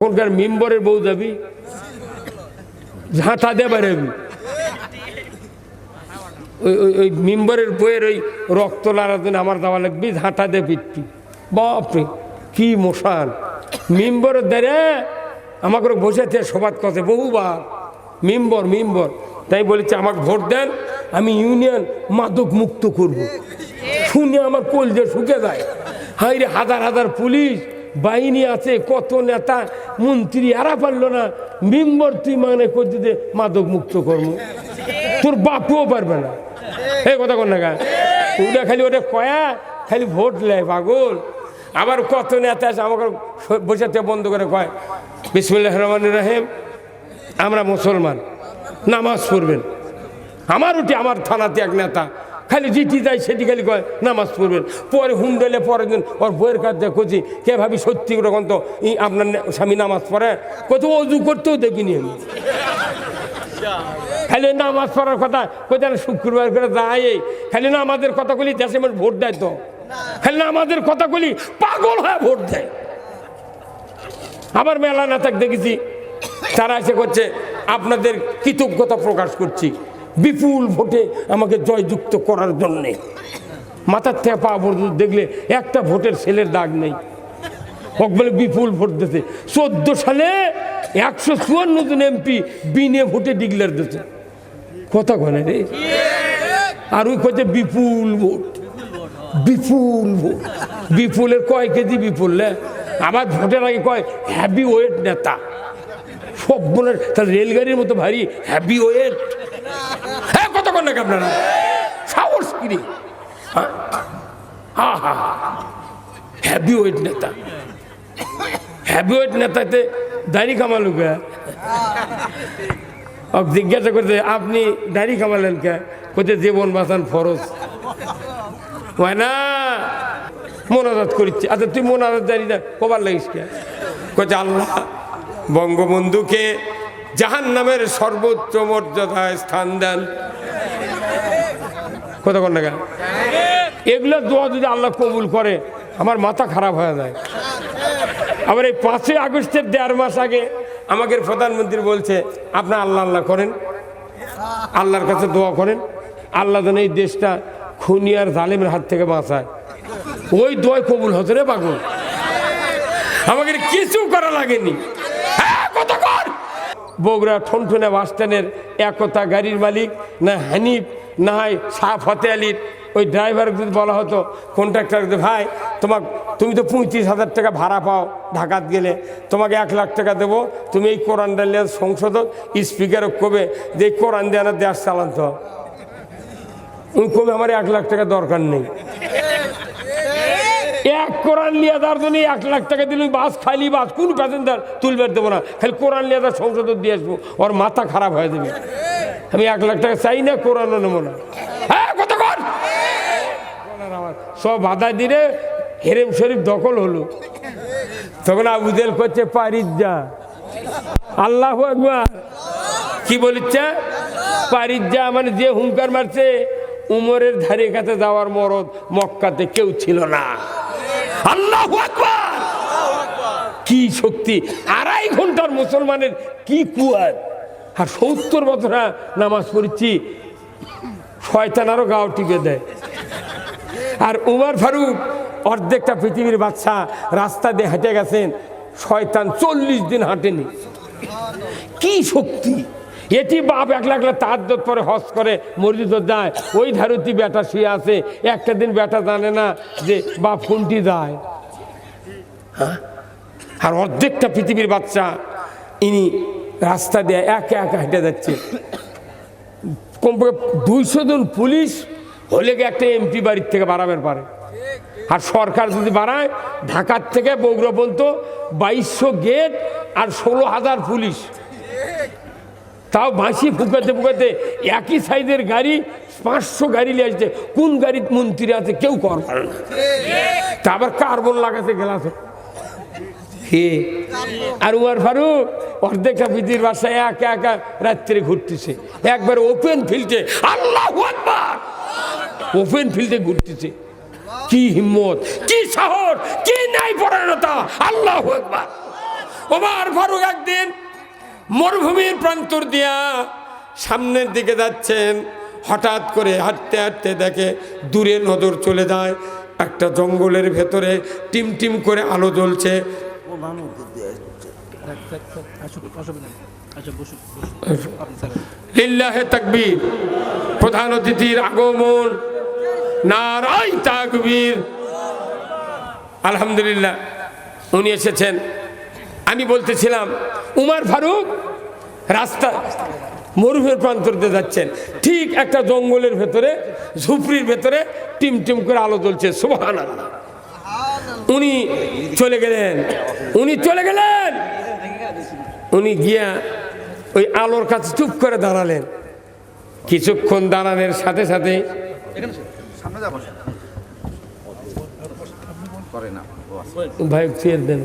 এখনকার মেম্বরের বউ যাবি? ঝাঁটা দে বেরোবি ওই ওই ওই মেম্বরের বইয়ের ওই রক্ত লাড়ার জন্য আমার দেওয়া লাগবি, ঝাঁটা দে পিটবি বাপরে, কি মশান মেম্বরের দ্বারে আমাকে বসেছে সবাদ কথা বহুবার। Member member. তাই বলেছে, আমাকে ভোট দেন, আমি ইউনিয়ন মাদক মুক্ত করব। শুনে আমার কোল যে শুকে যায়। হাই রে, হাজার হাজার পুলিশ বাহিনী আছে, কত নেতা, মন্ত্রী, এরা পারল না। মেম্বর তুই মানে করছি যে মাদক মুক্ত কর্ম তোর বাপুও পারবে না। এই কথা কর না গা। ওটা খালি ওটা কয়া, খালি ভোট লেয়, পাগল। আবার কত নেতা আছে, আমাকে বসাতে বন্ধ করে কয়, বিসমুল্লাহ রহমান রাহেম, আমরা মুসলমান, নামাজ পড়বেন। আমার উঠে, আমার থানাতে এক নেতা খালি জিটি যায়, সেটি খালি কয়, নামাজ পড়বেন। পরে হুন্ডলে পরের দিন ওর বইয়ের কাছে খুঁজি, কে ভাবি সত্যি করে তো আপনার স্বামী নামাজ পড়ে? কত অজু করতেও দেখিনি আমি। খালি নামাজ পড়ার কথা কোথায় শুক্রবার করে যায়। খালি না আমাদের কথাগুলি দেশে মানুষ ভোট দেয় তো। খালি না আমাদের কথাগুলি পাগল হয়ে ভোট দেয়। আবার মেলা নেতাক দেখেছি, তারা এসে করছে, আপনাদের কৃতজ্ঞতা প্রকাশ করছি। বিপুল ভোটে আমাকে জয়যুক্ত করার জন্যে। মাথার থেকে পা পর্যন্ত দেখলে একটা ভোটের ছেলের দাগ নেই। বলে বিপুল ভোট দিতে চোদ্দ সালে একশো চুয়ান্ন জন এমপি বিনে ভোটে ডিগলার দিতে কথা কনে রে? আর ওই কচ্ছে বিপুল ভোট। বিপুল ভোট। বিপুলের কয় কেজি বিপুল? আবার ভোটের আগে কয় হ্যাভি ওয়েট নেতা। সব বোনের তাহলে রেলগাড়ির মতো ভারী হ্যাভি ওয়েট কন নাকি আপনারা? সাহস কিরে হা হা হ্যাভি ওয়েট নেতা। হ্যাভি ওয়েট নেতাতে দাড়ি কামালু কে? জিজ্ঞাসা করতে আপনি দাড়ি কামালেন কে? কোথায় জীবন বাঁচান ফরজ। হয় না, মোনাজাত করিচ্ছে। আচ্ছা তুই মোনাজাত জানি না, কবার লাগিস কে? কোথায় আল্লাহ বঙ্গবন্ধুকে জাহান নামের সর্বোচ্চ মর্যাদায় স্থান দেন। কন না কেন? এগুলো দোয়া যদি আল্লাহ কবুল করে আমার মাথা খারাপ হয়ে যায়। আবার এই পাঁচই আগস্টের দেড় মাস আগে আমাকে প্রধানমন্ত্রী বলছে আপনার আল্লাহ আল্লাহ করেন আল্লাহর কাছে দোয়া করেন আল্লাহ যেন এই দেশটা খুনিয়ার জালেমের হাত থেকে বাঁচায়। ওই দোয়াই কবুল হতে রে পাগল। আমাকে কিছু করা লাগেনি। হ্যাঁ, কতক্ষণ? বগুড়া ঠনঠনে বাস স্ট্যান্ডের একতা গাড়ির মালিক না হানিফ না হয় শাহ ফতে আলীর ওই ড্রাইভার যদি বলা হতো কন্ট্রাক্টর ভাই, তোমাক, তুমি তো পঁয়ত্রিশ হাজার টাকা ভাড়া পাও ঢাকাত গেলে, তোমাকে এক লাখ টাকা দেবো, তুমি এই কোরআন ডালিয়া সংশোধন স্পিকারও কবে, যে এই কোরআন দেওয়ার দেশ চালান্ত উনি কবে আমার এক লাখ টাকা দরকার নেই? এক কোরআন লিয়া তার জন্য এক লাখ টাকা দিলে বাস খালি বাস, কোন প্যাসেঞ্জার তুলবার দেবো না। খালি কোরআন লিয়া তার সংসদ দিয়ে আসব, ওর মাথা খারাপ হয়ে যাবে। আমি এক লাখ টাকা চাই না, কোরআনও নেব না। হ্যাঁ কতক্ষণ সব বাধা দিলে হেরেম শরীফ দখল হলো। তখন আবুদেল করছে পারিস যা। আল্লাহ একবার কি বলিচ্ছে? পারিস যা মানে যে হুঙ্কার মারছে, উমরের ধারে কাছে যাওয়ার মরদ মক্কাতে কেউ ছিল না। আল্লাহ আকবার। কি শক্তি? আড়াই ঘণ্টার মুসলমানের কি কুয়ার? আর সত্তর বছর হ্যাঁ নামাজ পড়ছি, শয়তান আরও গাও টিপে দেয়। আর উমর ফারুক অর্ধেকটা পৃথিবীর বাচ্চা রাস্তা দিয়ে হেঁটে গেছেন, শয়তান চল্লিশ দিন হাঁটেনি। কি শক্তি? এটি বাপ একলা একলা তার দত পরে হস করে মসজিদ যায়, ওই ধারতি বেটা শুয়ে আছে, একটা দিন বেটা জানে না যে বাপ কোনটি যায়। হ্যাঁ? আর অর্ধেকটা পৃথিবীর বাচ্চা ইনি রাস্তা দিয়ে একা একা হেঁটে যাচ্ছে। কমপক্ষে দুইশো জন পুলিশ হলে গিয়ে একটা এমপি বাড়ির থেকে বাড়াবেন পারে। আর সরকার যদি বাড়ায়, ঢাকার থেকে বগুড়া পর্যন্ত বাইশশো গেট আর ষোলো হাজার পুলিশ। তাও বাঁশি ফুকাতে ফুকাতে একই সাইজের গাড়ি, পাঁচশো গাড়ি নিয়ে আসছে। কোন গাড়ির মন্ত্রী আছে কেউ কর পারে না। তা আবার কার্বন লাগাতে গেলাস হে আর উমার ফারুক অর্ধেকটা পৃথিবীর বাসায় একা একা রাত্রে ঘুরতেছে। একবার ওপেন ফিল্ডে, আল্লাহ ওপেন ফিল্ডে ঘুরতেছে। কি হিম্মত, কি সাহস, কি নাই পরায়ণতা! আল্লাহ একবার ওমার ফারুক একদিন মরুভূমির প্রান্তর দিয়া সামনের দিকে যাচ্ছেন। হঠাৎ করে হাঁটতে হাঁটতে দেখে দূরে নজর চলে যায়। একটা জঙ্গলের ভেতরে টিম টিম করে আলো জ্বলছে। লিল্লাহে তাকবীর প্রধান অতিথির আগমন। নারাই তাকবীর। আলহামদুলিল্লাহ উনি এসেছেন। আমি বলতেছিলাম উমার ফারুক রাস্তা মরুভূমির প্রান্তর দিয়ে যাচ্ছেন। ঠিক একটা জঙ্গলের ভেতরে ঝুপড়ির ভেতরে টিম টিম করে আলো জ্বলছে। সুবহান আল্লাহ উনি চলে গেলেন। উনি চলে গেলেন। উনি গিয়া ওই আলোর কাছে চুপ করে দাঁড়ালেন। কিছুক্ষণ দাঁড়ানোর সাথে সাথে। ভাই দেন।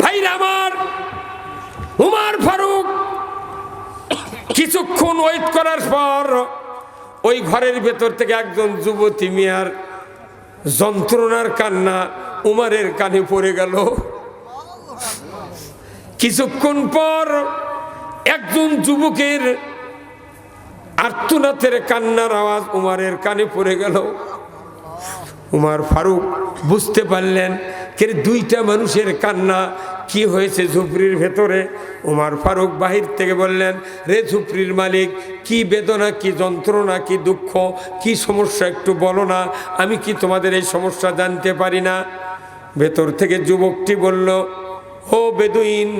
ভাই আমার ফারুক, কিছুক্ষণ ওয়েট করার পর ওই ঘরের ভেতর থেকে একজন যুবতী মিয়ার যন্ত্রণার কান্না উমারের কানে পড়ে গেল। কিছুক্ষণ পর একজন যুবকের আর্তনাথের কান্নার আওয়াজ উমারের কানে পড়ে গেল। উমার ফারুক বুঝতে পারলেন কে দুইটা মানুষের কান্না? কি হয়েছে ঝুপড়ির ভেতরে? উমার ফারুক বাহির থেকে বললেন, রে ঝুপড়ির মালিক, কি বেদনা, কি যন্ত্রণা, কি দুঃখ, কি সমস্যা একটু বলো না। আমি কি তোমাদের এই সমস্যা জানতে পারি না? ভেতর থেকে যুবকটি বলল, ও বেদুইন,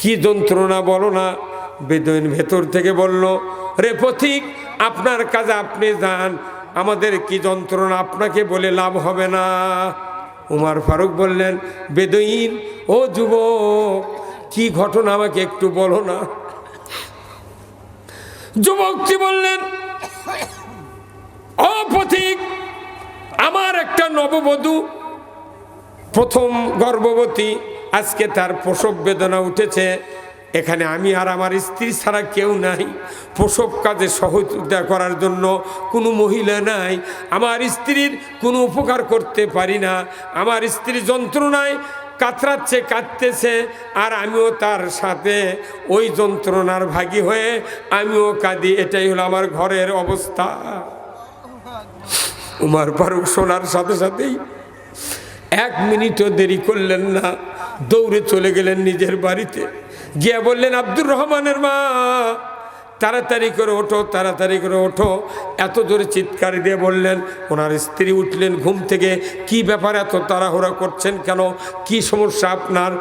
কি যন্ত্রণা বলো না। বেদুইন ভেতর থেকে বলল, রে পথিক, আপনার কাজে আপনি যান আমাদের কি যন্ত্রণা আপনাকে বলে লাভ হবে না। উমার ফারুক বললেন, বেদইন, ও যুবক, কি ঘটনা আমাকে একটু বলো না? যুবকটি বললেন অপথিক আমার একটা নববধূ, প্রথম গর্ভবতী, আজকে তার প্রসব বেদনা উঠেছে এখানে আমি আর আমার স্ত্রী ছাড়া কেউ নাই। প্রসব কাজে সহযোগিতা করার জন্য কোনো মহিলা নাই। আমার স্ত্রীর কোনো উপকার করতে পারি না। আমার স্ত্রী যন্ত্রণায় কাতরাচ্ছে, কাঁদতেছে আর আমিও তার সাথে ওই যন্ত্রণার ভাগী হয়ে আমিও কাঁদি। এটাই হলো আমার ঘরের অবস্থা। উমার ফারুক শোনার সাথে সাথেই এক মিনিটও দেরি করলেন না। দৌড়ে চলে গেলেন নিজের বাড়িতে। গিয়ে বললেন, আব্দুর রহমানের মা, তাড়াতাড়ি করে ওঠো, তাড়াতাড়ি করে ওঠো। এত জোরে চিৎকার দিয়ে বললেন, ওনার স্ত্রী উঠলেন ঘুম থেকে। কি ব্যাপার এত তাড়াহুড়া করছেন কেন? কি সমস্যা আপনার?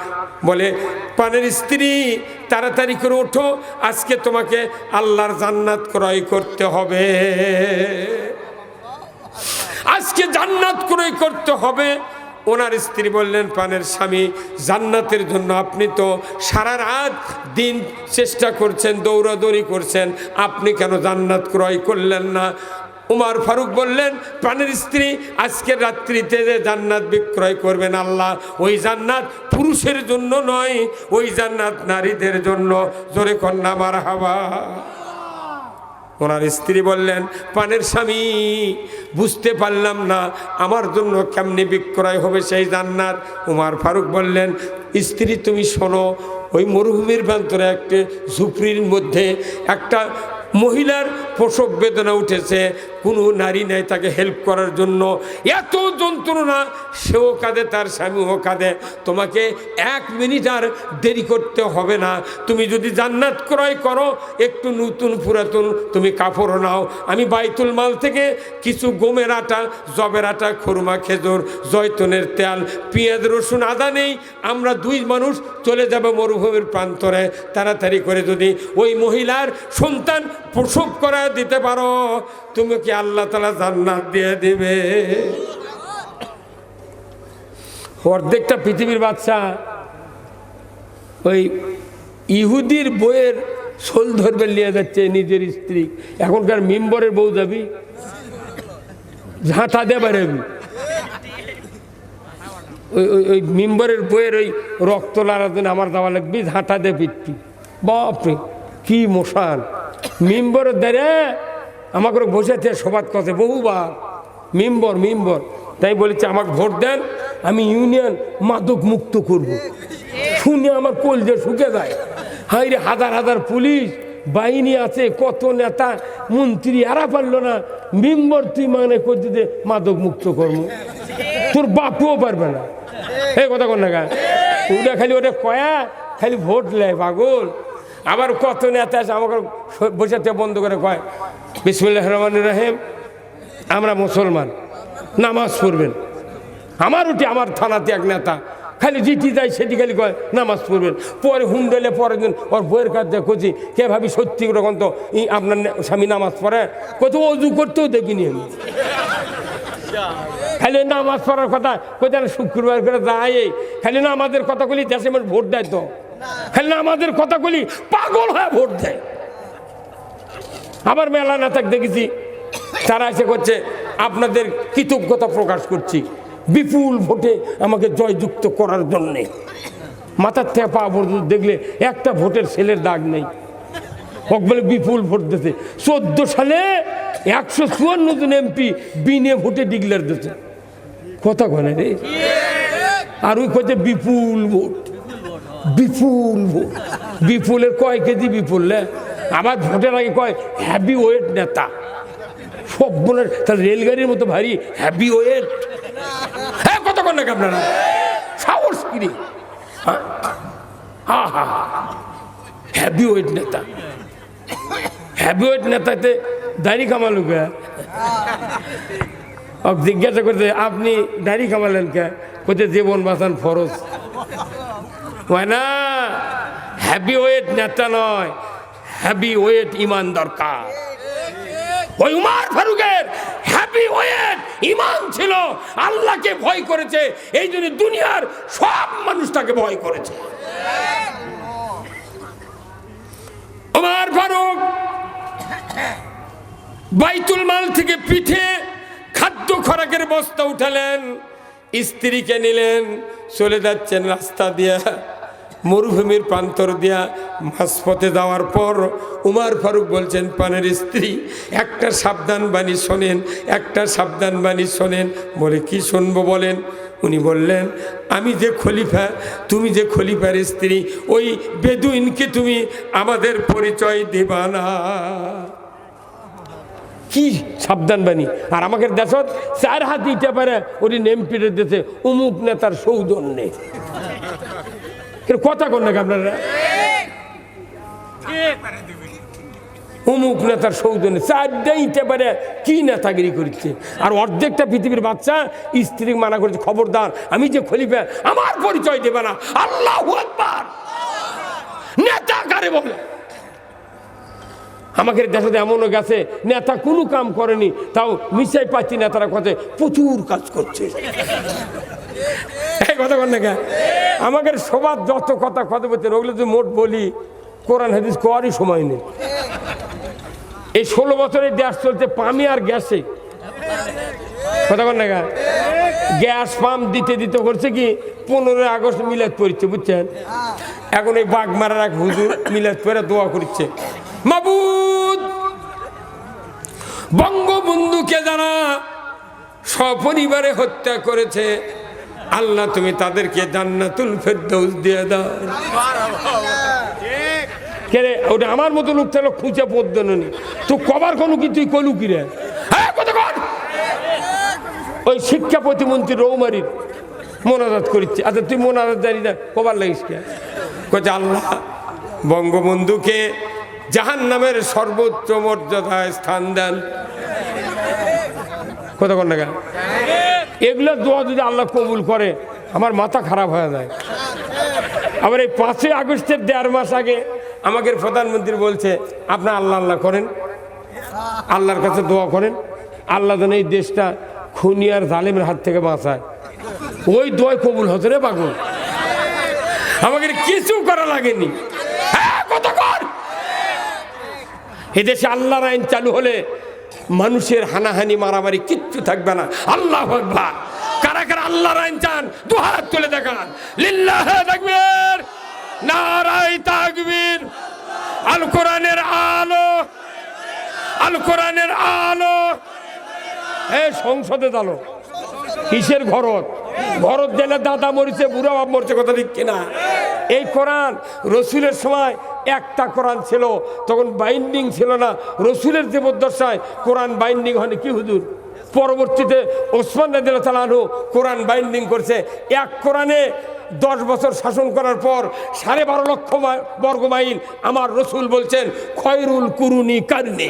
বলে, পানের স্ত্রী, তাড়াতাড়ি করে ওঠো, আজকে তোমাকে আল্লাহর জান্নাত ক্রয় করতে হবে। আজকে জান্নাত ক্রয় করতে হবে। ওনার স্ত্রী বললেন, পানের স্বামী, জান্নাতের জন্য আপনি তো সারা রাত দিন চেষ্টা করছেন, দৌড়াদৌড়ি করছেন, আপনি কেন জান্নাত ক্রয় করলেন না? উমার ফারুক বললেন প্রাণের স্ত্রী আজকের রাত্রিতে যে জান্নাত বিক্রয় করবেন আল্লাহ, ওই জান্নাত পুরুষের জন্য নয়, ওই জান্নাত নারীদের জন্য। জোরে কন্যা মার হাওয়া ওনার স্ত্রী বললেন, পানের স্বামী, বুঝতে পারলাম না, আমার জন্য কেমনি বিক্রয় হবে সেই জান্নাত। উমার ফারুক বললেন, স্ত্রী তুমি শোনো, ওই মরুভূমির প্রান্তরে একটি ঝুপড়ির মধ্যে একটা মহিলার প্রসব বেদনা উঠেছে, কোনো নারী নেই তাকে হেল্প করার জন্য। এত যন্ত্রণা, সেও কাঁদে, তার স্বামীও কাঁদে। তোমাকে এক মিনিট আর দেরি করতে হবে না। তুমি যদি জান্নাত ক্রয় করো, একটু নতুন পুরাতন তুমি কাপড় নাও। আমি বাইতুল মাল থেকে কিছু গমের আটা, জবের আটা, খুরমা, খেজুর, জয়তনের তেল, পেঁয়াজ, রসুন, আদা নেই। আমরা দুই মানুষ চলে যাব মরুভূমির প্রান্তরে। তাড়াতাড়ি করে যদি ওই মহিলার সন্তান প্রসব করা দিতে পারো, তুমি কি আল্লাহ তালা জান্নাত দিয়ে দিবে? অর্ধেকটা পৃথিবীর বাচ্চা, ওই ইহুদির বইয়ের সোল ধরবে নিয়ে যাচ্ছে নিজের স্ত্রী। এখনকার মেম্বরের বউ যাবি? ঝাঁটা দেবে ওই ওই মেম্বরের বইয়ের ওই রক্ত লাগাতেন আমার দেওয়া লাগবে, ঝাঁটা দে পিটপি বাপরে, কি মশান মেম্বরের দ্বারে আমাকে বসেছে সবাদ কথা বহুবার। Member member. তাই বলেছে, আমাকে ভোট দেন, আমি ইউনিয়ন মাদক মুক্ত করব। শুনে আমার কলজে শুকে যায়। হাই রে, হাজার হাজার পুলিশ, বাহিনী আছে, কত নেতা, মন্ত্রী, এরা পারল না। মেম্বর, তুই মানে করতে দে মাদক মুক্ত কর্ম তোর বাপুও পারবে না। এই কথা কর না ওটা খালি ওটা কয়া, খালি ভোট লেয় পাগল। আবার কত নেতা আছে আমাকে বসে বন্ধ করে কয় বিসমুল্লাহ রহমান রাহিম, আমরা মুসলমান, নামাজ পড়বেন। আমার উঠে আমার থানাতে এক নেতা, খালি জিটি যায় সেটি খালি কয়, নামাজ পড়বেন। পরে হুন্ডলে পরের দিন ওর বইয়ের কাছে খুঁজি কে ভাবি সত্যি রকম তো আপনার স্বামী নামাজ পড়ে? কত অজু করতেও দেখিনি আমি। খালি নামাজ পড়ার কথা কোথায় শুক্রবার করে যায় খালি না আমাদের কথাগুলি দেশে মানুষ ভোট দেয় তো। না আমাদের কথাগুলি পাগল হয়ে ভোট দেয় আবার মেলা নেতাক দেখেছি, তারা এসে করছে, আপনাদের কৃতজ্ঞতা প্রকাশ করছি, বিপুল ভোটে আমাকে জয়যুক্ত করার জন্যে। মাথার থেকে পা পর্যন্ত দেখলে একটা ভোটের ছেলের দাগ নেই। ওক বলে বিপুল ভোট দিতে। চোদ্দ সালে একশো চুয়ান্ন জন এমপি বিনে ভোটে ডিক্লেয়ার দিতে কথা কনে রে? আর ওই কচ্ছে বিপুল ভোট। বিপুল। বিপুলের কয় কেজি বিপুল রে? আবার ভোটের আগে কয় হ্যাভি ওয়েট নেতা। সব বলে তার রেলগাড়ির মতো ভারী হ্যাভি ওয়েট হ্যাঁ কত কর নাকি আপনারা? সাহস কিরে হা হা হ্যাভি ওয়েট নেতা। হ্যাভি ওয়েট নেতাতে দাড়ি কামালু কে? জিজ্ঞাসা করতে, আপনি দাড়ি কামালেন কে? কোথায় জীবন বাঁচান ফরজ। হয় না? হ্যাভি ওয়েট নেতা নয়। হ্যাভি ওয়েট ইমান দরকার। ওই উমার ফারুকের হ্যাপি ওয়েট ইমান ছিল। আল্লাহকে ভয় করেছে। এই জন্য দুনিয়ার সব মানুষ তাকে ভয় করেছে। উমার ফারুক বাইতুল মাল থেকে পিঠে খাদ্য খোরাকের বস্তা উঠালেন। স্ত্রীকে নিলেন, চলে যাচ্ছেন রাস্তা দিয়া, মরুভূমির প্রান্তর দিয়া। মাঝপথে যাওয়ার পর উমার ফারুক বলছেন, পানের স্ত্রী, একটা সাবধান বাণী শোনেন, একটা সাবধান বাণী শোনেন। বলে, কি শুনব বলেন? উনি বললেন, আমি যে খলিফা, তুমি যে খলিফার স্ত্রী, ওই বেদুইনকে তুমি আমাদের পরিচয় দেবা না। কি সাবধান বাণী? আর আমাকে দেশত চার হাত দিতে পারে ওটি নেম পিটে দিতে উমুক নেতার সৌজন্যে। কথা কন নাকি আপনারা? অমুক নেতার সৌজন্যে। চারটাই ইতে পারে, কি নেতাগিরি করছে আর অর্ধেকটা পৃথিবীর বাচ্চা স্ত্রী মানা করছে, খবরদার, আমি যে খলিফা, আমার পরিচয় দেবে না। আল্লাহ নেতা কারে বলে? আমাকে দেশে এমনও গেছে, নেতা কোনো কাম করেনি, তাও মিশাই পাচ্ছি নেতারা কথা প্রচুর কাজ করছে। এই কথা কর না কে? আমাকে সবার যত কথা কথা বলতে ওগুলো যদি মোট বলি, কোরআন, হাদিস কোয়ারই সময় নেই। এই ষোলো বছরের গ্যাস চলছে, পামি আর গ্যাসে। কথা কর না কে? গ্যাস পাম্প দিতে দিতে করছে কি, পনেরোই আগস্ট মিলাদ পড়ছে, বুঝছেন? এখন এই বাঘ মারার এক হুজুর মিলাদ পরে দোয়া করছে মাবুদ, বঙ্গবন্ধুকে যারা সপরিবারে হত্যা করেছে, আল্লাহ তুমি তাদেরকে জান্নাতুল ফেরদৌস দিয়ে দাও। কে রে, ওটা আমার মতো লোক তাহলে খুঁজে পদ্মনি তো কবার কোনো কিছুই কলু কি রে? হ্যাঁ ওই শিক্ষা প্রতিমন্ত্রী রৌমারির মোনাজাত করিচ্ছে। আচ্ছা তুই মোনাজাত জানি না, কবার লাগিস কে? কচ্ছে আল্লাহ, বঙ্গবন্ধুকে জাহান নামের সর্বোচ্চ মর্যাদায় স্থান দেন। কন না কেন? এগুলোর দোয়া যদি আল্লাহ কবুল করে, আমার মাথা খারাপ হয়ে যায়। আবার এই পাঁচই আগস্টের দেড় মাস আগে আমাকে প্রধানমন্ত্রী বলছে আপনার আল্লাহ আল্লাহ করেন, আল্লাহর কাছে দোয়া করেন, আল্লাহ যেন এই দেশটা খুনিয়ার জালেমের হাত থেকে বাঁচায়। ওই দোয় কবুল হতে রে পাগল। আমাকে কিছু করা লাগেনি হ্যাঁ কতক্ষণ এদেশে আল্লাহর আইন চালু হলে মানুষের হানাহানি, মারামারি কিচ্ছু থাকবে না। আল্লাহ আকবার। কারা কারা আল্লাহর আইন চান, দু হাত তুলে দেখান। লিল্লাহ তাকবীর নারাই তাকবীর। আল কোরআনের আলো, আল কোরআনের আলো। এ সংসদে দালো কিসের ঘরত? ঘরত জেলে দাদা মরিছে, বুড়া বাপ মরছে, কথা ঠিক কিনা? এই কোরআন রসুলের সময় একটা কোরআন ছিল, তখন বাইন্ডিং ছিল না। রসুলের দেবদশায় কোরআন বাইন্ডিং হয়নি, কি হুজুর? পরবর্তীতে ওসমান রাদিল তালানহু কোরআন বাইন্ডিং করছে। এক কোরআনে দশ বছর শাসন করার পর সাড়ে বারো লক্ষ বর্গ মাইল আমার রসুল বলছেন, খয়রুল কুরুনি কারণে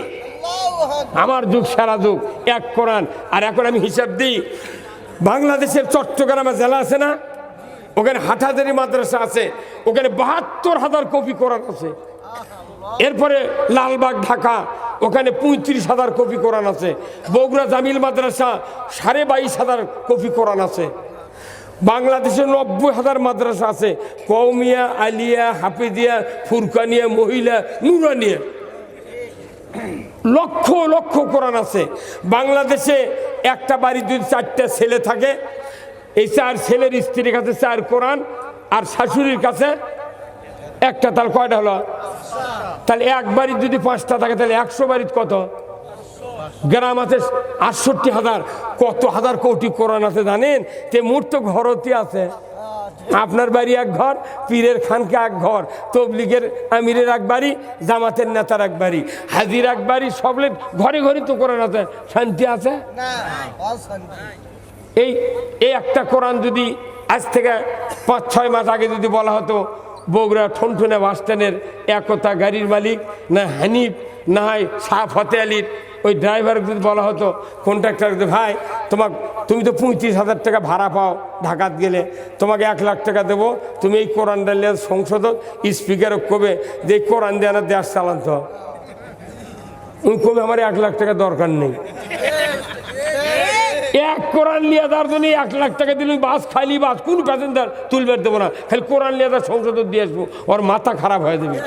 আমার যুগ, সারা যুগ, এক কোরআন। আর এখন আমি হিসাব দিই, বাংলাদেশের চট্টগ্রামে জেলা আছে না? ওখানে হাটাজারি মাদ্রাসা আছে, ওখানে বাহাত্তর হাজার কপি কোরআন আছে। এরপরে লালবাগ, ঢাকা, ওখানে পঁয়ত্রিশ হাজার কপি কোরআন আছে। বগুড়া জামিল মাদ্রাসা, সাড়ে বাইশ হাজার কপি কোরআন আছে। বাংলাদেশে নব্বই হাজার মাদ্রাসা আছে কৌমিয়া আলিয়া, হাফিজিয়া, ফুরকানিয়া, মহিলা, নুরানিয়া। লক্ষ লক্ষ কোরআন আছে। বাংলাদেশে একটা বাড়ি যদি চারটা ছেলে থাকে এই চার ছেলের স্ত্রীর কাছে চার কোরআন আর শাশুড়ির কাছে একটা তার কয়টা হলো? তাহলে এক বাড়ির যদি পাঁচটা থাকে, তাহলে একশো বাড়ির কত? গ্রাম আছে আটষট্টি হাজার। কত হাজার কোটি কোরআন আছে জানেন? তে মোট তো ঘরতি আছে। আপনার বাড়ি এক ঘর, পীরের খানকে এক ঘর, তবলিগের আমিরের এক বাড়ি, জামাতের নেতার এক বাড়ি। হাজির এক বাড়ি সবলে ঘরে ঘরে তো কোরআন আছে। শান্তি আছে? এই এই একটা কোরআন যদি আজ থেকে পাঁচ, ছয় মাস আগে যদি বলা হতো বগুড়া ঠনঠনে বাস স্ট্যান্ডের একতা গাড়ির মালিক, না হানিফ, না হয় শাহ ফতে আলীর, ওই ড্রাইভার যদি বলা হতো কন্ট্রাক্টর ভাই, তোমাক, তুমি তো পঁয়ত্রিশ হাজার টাকা ভাড়া পাও ঢাকাত গেলে, তোমাকে এক লাখ টাকা দেবো, তুমি এই কোরআন ডালিয়া সংসদ স্পিকারও কবে, যে কোরআন দেওয়ার দেশ চালান্ত উনি কবে, আমার এক লাখ টাকা দরকার নেই। এক কোরআন লিয়া তার জন্য এক লাখ টাকা দিলে বাস খালি বাস, কোন প্যাসেঞ্জার তুলবে দেবো না। খালি কোরআন লিয়া তার সংসদ দিয়ে আসব, ওর মাথা খারাপ হয়ে যাবে।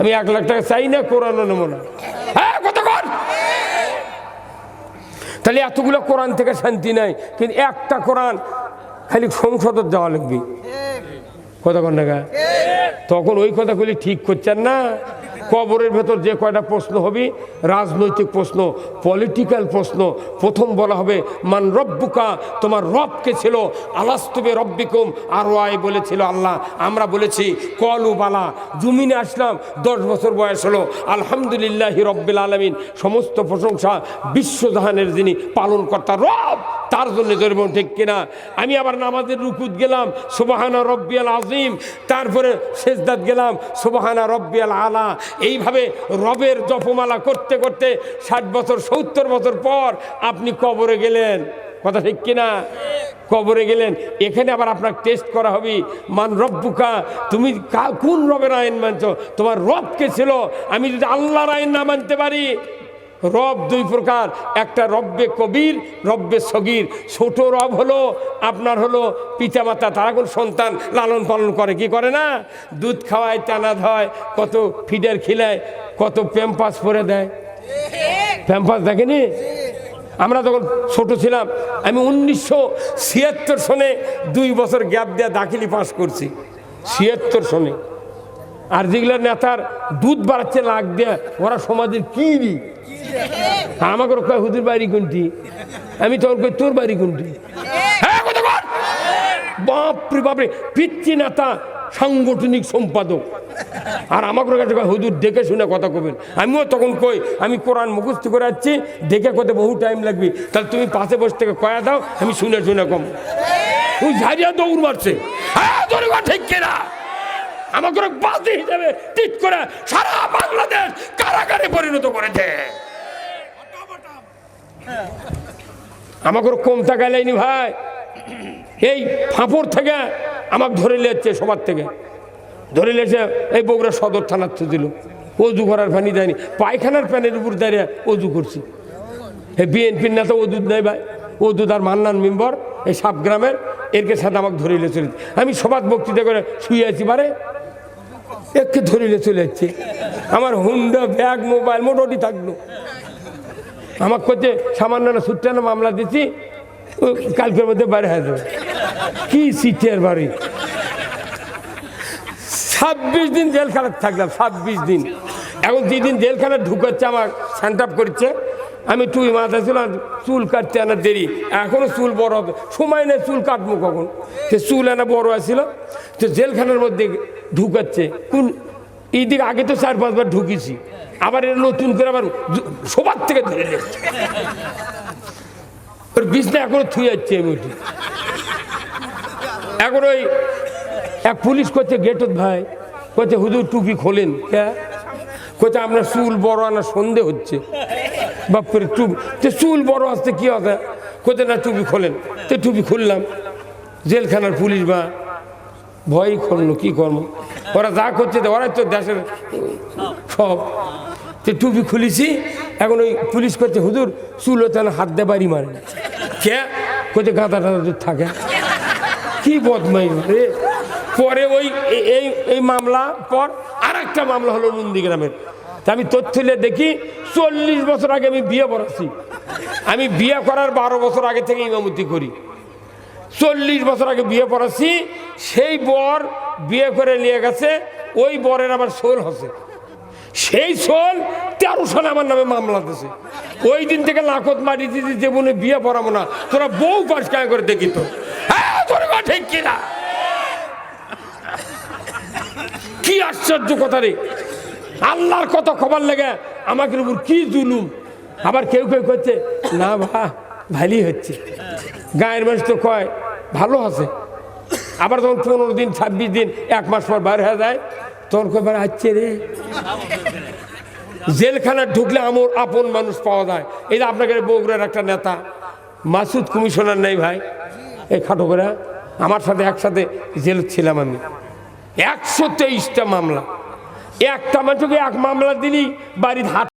আমি এক লাখ টাকা চাই না, কোরআনও নেব না। হ্যাঁ কতক্ষণ তাহলে এতগুলো কোরআন থেকে শান্তি নাই, কিন্তু একটা কোরআন খালি সংসদত যাওয়া লাগবে। কতক্ষণ টাকা তখন ওই কথাগুলি ঠিক করছেন না। কবরের ভেতর যে কয়টা প্রশ্ন হবে, রাজনৈতিক প্রশ্ন পলিটিক্যাল প্রশ্ন, প্রথম বলা হবে, মান রব্বুকা? তোমার রবকে ছিল? আলাস্তবে রব্বিকুম আর ওয়াই বলেছিল আল্লাহ। আমরা বলেছি, কলু বালা, জমিনে আসলাম, দশ বছর বয়স হলো। আলহামদুলিল্লাহ রব্বিল আলমিন। সমস্ত প্রশংসা বিশ্বজাহানের যিনি পালন কর্তা রব, তার জন্য ধরব, ঠিক কিনা? আমি আবার নামাজের রুকুত গেলাম, সুবাহানা রব্বিয়াল আজিম তারপরে শেষদাত গেলাম, সুবাহানা রব্বিয়াল আলা। এইভাবে রবের জপমালা করতে করতে ষাট বছর, সত্তর বছর পর আপনি কবরে গেলেন। কথা ঠিক কিনা? কবরে গেলেন। এখানে আবার আপনার টেস্ট করা হবে, মান রব্বুকা, তুমি কোন রবের আইন মানছ? তোমার রবকে ছিল? আমি যদি আল্লাহর আইন না মানতে পারি রব দুই প্রকার। একটা রব্বে কবির, রব্বে সগির। ছোট রব হলো আপনার হলো পিতামাতা, তারা কোন সন্তান লালন পালন করে, কি করে না? দুধ খাওয়ায়, টানা ধয়, কত ফিডার খিলায়, কত প্যাম্পাস পরে দেয়। প্যাম্পাস দেখেনি? আমরা যখন ছোট ছিলাম, আমি উনিশশো ছিয়াত্তর সনে দুই বছর গ্যাপ দেওয়া দাখিলি পাস করছি। ছিয়াত্তর সনে। আর যেগুলো নেতার দুধ বাড়াচ্ছে লাগ দেয়া, ওরা সমাজের কি আমাকে কয় হুদুর বাড়ি কোনটি? আমি তখন কই, তোর বাড়ি কোনটি? হ্যাঁ বাপরে বাপরে, পিতৃ নেতা, সাংগঠনিক সম্পাদক। আর আমাকে কাছে হুজুর, দেখে শুনে কথা কবেন। আমিও তখন কই, আমি কোরআন মুখস্থ করে যাচ্ছি দেখে কত বহু টাইম লাগবে। তাহলে তুমি পাশে বসে থেকে কয়া দাও, আমি শুনে শুনে কম। ওই ঝাড়িয়া দৌড় মারছে। হ্যাঁ ঠিক কিনা? আমাকে বাদী হিসেবে ঠিক করে সারা বাংলাদেশ কারাগারে পরিণত করেছে। আমাকে কম টাকা লাইনি ভাই। এই ফাঁপড় থেকে আমাকে ধরে নিয়েছে সবার থেকে। ধরে নিয়েছে এই বগুড়া সদর থানার তো দিল। অজু করার পানি দেয়নি। পায়খানার প্যানের উপর দাঁড়িয়ে অজু করছি। এই বিএনপির না নেতা ওদুদ নেই ভাই। ওদুদ আর মান্নান মেম্বর, এই সাপ গ্রামের এরকে সাথে আমাকে ধরে চলে আমি সবার বক্তৃতা করে শুয়ে আছি পারে। একে ধরিলে চলে যাচ্ছে। আমার হুন্ডা, ব্যাগ, মোবাইল মোটামুটি থাকল। আমার করছে সামান্য না মামলা দিচ্ছি কালকের মধ্যে বাইরে হয়ে যাবে। কি সিটের বাড়ি? ছাব্বিশ দিন জেলখানায় থাকলাম, ছাব্বিশ দিন। এখন যেদিন জেলখানায় ঢুকাচ্ছে, আমার স্যান্ড আপ করছে আমি টুই মাথায় ছিলাম চুল কাটতে আনা দেরি। এখনও চুল বড় সময় নেই চুল কাটবো কখন? সে চুল আনা বড় আছিল, তো জেলখানার মধ্যে ঢুকাচ্ছে। কোন এইদিকে আগে তো চার পাঁচবার ঢুকেছি। আবার এটা নতুন করে আবার সবার থেকে ধরে নিচ্ছে ওর বিছনা এখনও থুই যাচ্ছে আমি এখন ওই এক পুলিশ করছে গেটত ভাই। করছে, হুজুর টুপি খোলেন। কে? কোথা আপনার চুল বড় আনা সন্ধে হচ্ছে। বাপরে, টুপি, তো চুল বড় আসতে কি হবে কোথায় না, টুপি খোলেন। তো টুপি খুললাম, জেলখানার পুলিশ বা ভয়ই করল, কী কর্ম ওরা যা করছে, তো ওরাই তো দেশের সব। তো টুপি খুলেছি, এখন ওই পুলিশ করছে হুজুর, চুল হতে না, হাত দিয়ে বাড়ি মারে কে? কোথায় গাঁদা টাদা থাকে। কী বদমাই রে! পরে ওই এই এই মামলা পর আর একটা মামলা হলো নন্দীগ্রামের তা আমি তথ্য নিয়ে দেখি চল্লিশ বছর আগে আমি বিয়ে করাচ্ছি আমি বিয়ে করার বারো বছর আগে থেকে ইমামতি করি। চল্লিশ বছর আগে বিয়ে পড়াচ্ছি সেই বর বিয়ে করে নিয়ে গেছে, ওই বরের আবার সোল হসে। সেই সোল তেরো সালে আমার নামে মামলা দিছে। ওই দিন থেকে লাখত মাটি দিতে যে মনে বিয়ে পড়াবো না, তোরা বউ পাশ কায় করে দেখি তো। হ্যাঁ তোর ঠিক কিনা? কি আশ্চর্য কথা রে? আল্লাহর কত খবর লেগে আমাকে উপর কি জুলুম? আবার কেউ কেউ করছে, না ভা ভালোই হচ্ছে। গায়ের মানুষ তো কয়, ভালো আছে। আবার যখন পনেরো দিন, ছাব্বিশ দিন, এক মাস পর বার হয়ে যায়, তখন কবার আসছে রে। জেলখানা ঢুকলে আমার আপন মানুষ পাওয়া যায়। এই যে আপনাকে বগুড়ার একটা নেতা, মাসুদ কমিশনার নেই ভাই। এই খাটো করে, আমার সাথে একসাথে জেল ছিলাম আমি। একশো তেইশটা মামলা। একটা মানুষকে এক মামলা দিলি বাড়ির হাত